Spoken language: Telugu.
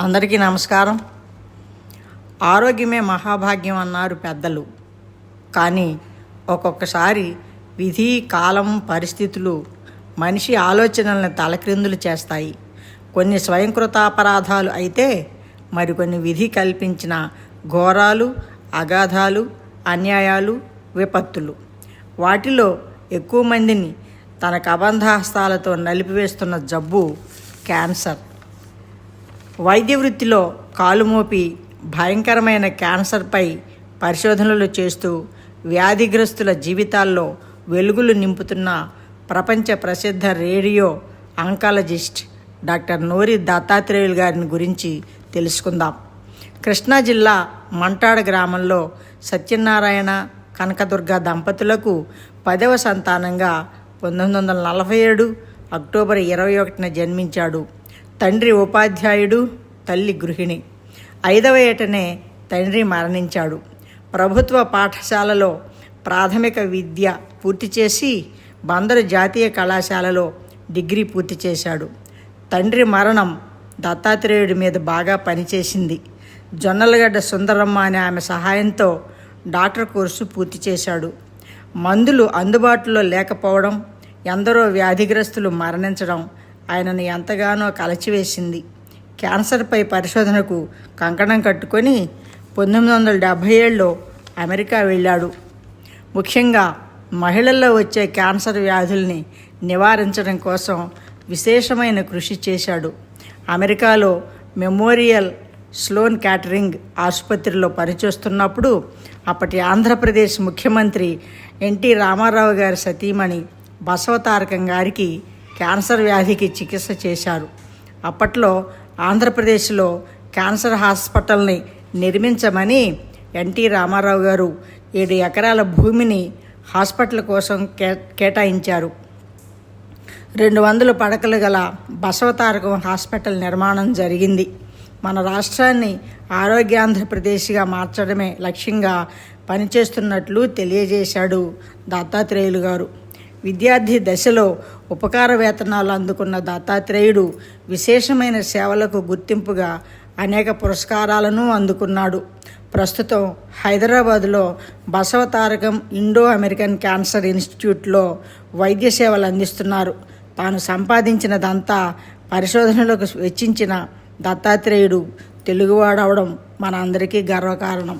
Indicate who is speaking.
Speaker 1: అందరికీ నమస్కారం. ఆరోగ్యమే మహాభాగ్యం అన్నారు పెద్దలు. కానీ ఒక్కొక్కసారి విధి కాలం పరిస్థితులు మనిషి ఆలోచనలను తలక్రిందులు చేస్తాయి. కొన్ని స్వయంకృతాపరాధాలు అయితే మరికొన్ని విధి కల్పించిన ఘోరాలు అగాధాలు అన్యాయాలు విపత్తులు. వాటిలో ఎక్కువ మందిని తన కబంధహస్తాలతో నలిపివేస్తున్న జబ్బు క్యాన్సర్. వైద్య వృత్తిలో కాలుమోపి భయంకరమైన క్యాన్సర్పై పరిశోధనలు చేస్తూ వ్యాధిగ్రస్తుల జీవితాల్లో వెలుగులు నింపుతున్న ప్రపంచ ప్రసిద్ధ radio oncologist doctor Nori Dattatreyulu గారిని గురించి తెలుసుకుందాం. కృష్ణా జిల్లా మంటాడ గ్రామంలో సత్యనారాయణ కనకదుర్గ దంపతులకు పదవ సంతానంగా పంతొమ్మిది వందల నలభై ఏడు అక్టోబర్ ఇరవై ఒకటిన జన్మించాడు. తండ్రి ఉపాధ్యాయుడు తల్లి గృహిణి. ఐదవ ఏటనే తండ్రి మరణించాడు. ప్రభుత్వ పాఠశాలలో ప్రాథమిక విద్య పూర్తి చేసి బందరు జాతీయ కళాశాలలో డిగ్రీ పూర్తి చేశాడు. తండ్రి మరణం దత్తాత్రేయుడి మీద బాగా పనిచేసింది. జొన్నలగడ్డ సుందరమ్మ అనే ఆమె సహాయంతో డాక్టర్ కోర్సు పూర్తి చేశాడు. మందులు అందుబాటులో లేకపోవడం ఎందరో వ్యాధిగ్రస్తులు మరణించడం ఆయనను ఎంతగానో కలచివేసింది. క్యాన్సర్పై పరిశోధనకు కంకణం కట్టుకొని పంతొమ్మిది వందల డెబ్భై ఏడులో అమెరికా వెళ్ళాడు. ముఖ్యంగా మహిళల్లో వచ్చే క్యాన్సర్ వ్యాధుల్ని నివారించడం కోసం విశేషమైన కృషి చేశాడు. అమెరికాలో మెమోరియల్ స్లోన్ క్యాటరింగ్ ఆసుపత్రిలో పనిచేస్తున్నప్పుడు అప్పటి ఆంధ్రప్రదేశ్ ముఖ్యమంత్రి ఎన్టీ రామారావు గారి సతీమణి బసవతారకం గారికి క్యాన్సర్ వ్యాధికి చికిత్స చేశారు. అప్పట్లో ఆంధ్రప్రదేశ్లో క్యాన్సర్ హాస్పిటల్ని నిర్మించమని ఎన్టీ రామారావు గారు ఏడు ఎకరాల భూమిని హాస్పిటల్ కోసం కే కేటాయించారు. రెండు వందల పడకలు గల బసవతారకం హాస్పిటల్ నిర్మాణం జరిగింది. మన రాష్ట్రాన్ని ఆరోగ్యాంధ్రప్రదేశ్గా మార్చడమే లక్ష్యంగా పనిచేస్తున్నట్లు తెలియజేశాడు దత్తాత్రేయులు గారు. విద్యార్థి దశలో ఉపకార వేతనాలు అందుకున్న దత్తాత్రేయుడు విశేషమైన సేవలకు గుర్తింపుగా అనేక పురస్కారాలను అందుకున్నాడు. ప్రస్తుతం హైదరాబాదులో బసవతారకం ఇండో అమెరికన్ క్యాన్సర్ ఇన్స్టిట్యూట్లో వైద్య సేవలు అందిస్తున్నారు. తాను సంపాదించినదంతా పరిశోధనలకు వెచ్చించిన దత్తాత్రేయుడు తెలుగువాడవడం మన అందరికీ గర్వకారణం.